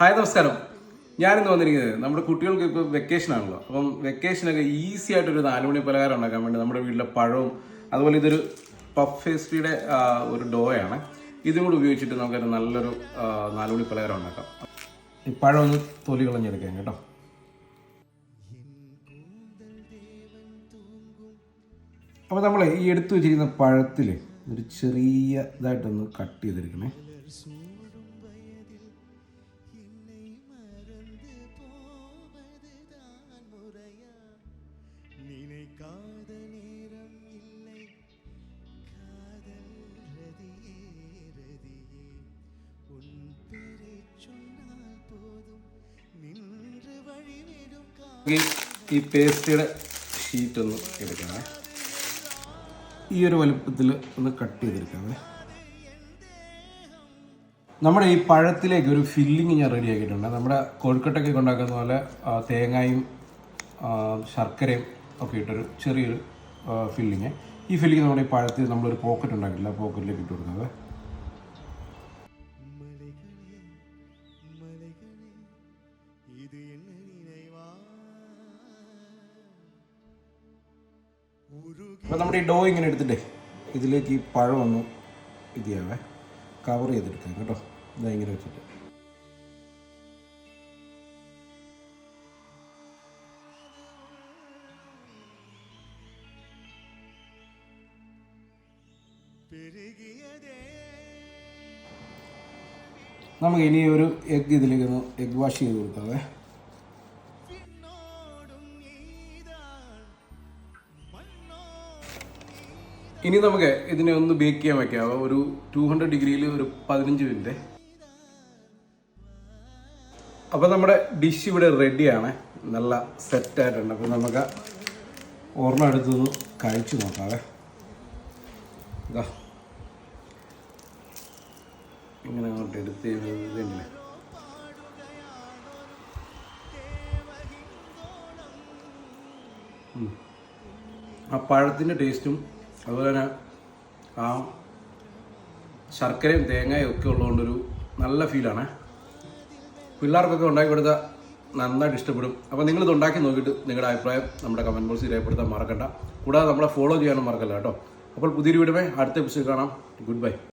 Hi നമസ്കാരം. ഞാനിന്ന് വന്നിരിക്കുന്നത് നമ്മുടെ കുട്ടികൾക്ക് ഇപ്പോൾ വെക്കേഷൻ ആണല്ലോ. അപ്പം വെക്കേഷനൊക്കെ ഈസി ആയിട്ടൊരു നാലുമണി പലഹാരം ഉണ്ടാക്കാൻ വേണ്ടി നമ്മുടെ വീട്ടിലെ പഴവും അതുപോലെ ഇതൊരു പഫ് പേസ്ട്രിയുടെ ഒരു ഡോയാണ്. ഇതും കൂടി ഉപയോഗിച്ചിട്ട് നമുക്കൊരു നല്ലൊരു നാലുമണി പലഹാരം ഉണ്ടാക്കാം. ഈ പഴം ഒന്ന് തൊലി കളഞ്ഞെടുക്കാം കേട്ടോ. അപ്പോൾ നമ്മൾ ഈ എടുത്തു വെച്ചിരിക്കുന്ന പഴത്തിൽ ഒരു ചെറിയ ഇതായിട്ടൊന്ന് കട്ട് ചെയ്തെടുക്കണേ. நினைக்காத நேரம் இல்லை காதல் ரதியே ரதியே உன் பேரை சொன்னால் போதும் நின்று வழிவிடும் கா ഈ ഈ പേസ്റ്റിയുടെ ഷീറ്റ് ഒന്ന് എടുക്കണേ ഈ ഒരു വലുപ്പത്തിൽ ഒന്ന് കട്ട് ചെയ്തെടുക്കാവേ നമ്മുടെ ഈ പഴത്തിലേക്ക് ഒരു ഫില്ലിങ് ഞാൻ റെഡി ആക്കിയിട്ടുണ്ട് നമ്മുടെ കൊഴുക്കട്ടൊക്കെ ഉണ്ടാക്കുന്ന പോലെ ആ, തേങ്ങയും ആ, ശർക്കരയും ഒക്കെ ഇട്ടൊരു ചെറിയൊരു ഫില്ലിങ് ഈ ഫില്ലിങ് നമ്മുടെ ഈ പഴത്തിൽ നമ്മളൊരു പോക്കറ്റ് ഉണ്ടാക്കിയില്ല പോക്കറ്റിലേക്ക് ഇട്ട് കൊടുക്കുന്നത് അപ്പോൾ നമ്മുടെ ഈ ഡോ ഇങ്ങനെ എടുത്തിട്ടേ ഇതിലേക്ക് ഈ പഴം ഒന്ന് ഇത് ചെയ്യാവേ. കവർ ചെയ്തെടുക്കാം കേട്ടോ. ഇതാ ഇങ്ങനെ വെച്ചിട്ട്. നമുക്ക് ഇനി ഒരു എഗ് ഇതിലേക്ക് എഗ് വാഷ് ചെയ്ത് കൊടുക്കാവേ. ഇനി നമുക്ക് ഇതിനെ ഒന്ന് ബേക്ക് ചെയ്യാൻ വയ്ക്കാവോ ഒരു ടു ഹൺഡ്രഡ് ഡിഗ്രിയിൽ ഒരു പതിനഞ്ച് മിനിറ്റ് അപ്പോൾ നമ്മുടെ ഡിഷ് ഇവിടെ റെഡിയാണ് നല്ല സെറ്റായിട്ടുണ്ട് അപ്പോൾ നമുക്ക് ഓർമ്മ എടുത്തൊന്ന് കഴിച്ചു നോക്കാവേ. ഇതാ ഇങ്ങനെ അങ്ങോട്ട് എടുത്ത് ഉം. ആ പഴത്തിന്റെ ടേസ്റ്റും അതുപോലെ തന്നെ ആ ശർക്കരയും തേങ്ങയും ഒക്കെ ഉള്ളതുകൊണ്ടൊരു നല്ല ഫീലാണ് പിള്ളേർക്കൊക്കെ ഉണ്ടാക്കി കൊടുത്താൽ നന്നായിട്ട് ഇഷ്ടപ്പെടും. അപ്പോൾ നിങ്ങളിത് ഉണ്ടാക്കി നോക്കിയിട്ട് നിങ്ങളുടെ അഭിപ്രായം നമ്മുടെ കമന്റ് ബോക്സിൽ രേഖപ്പെടുത്താൻ മറക്കണ്ട. കൂടാതെ നമ്മളെ ഫോളോ ചെയ്യാനും മറക്കല്ല കേട്ടോ. അപ്പോൾ പുതിയൊരു വീടുമേ അടുത്ത എപ്പിസോഡ് കാണാം. Good bye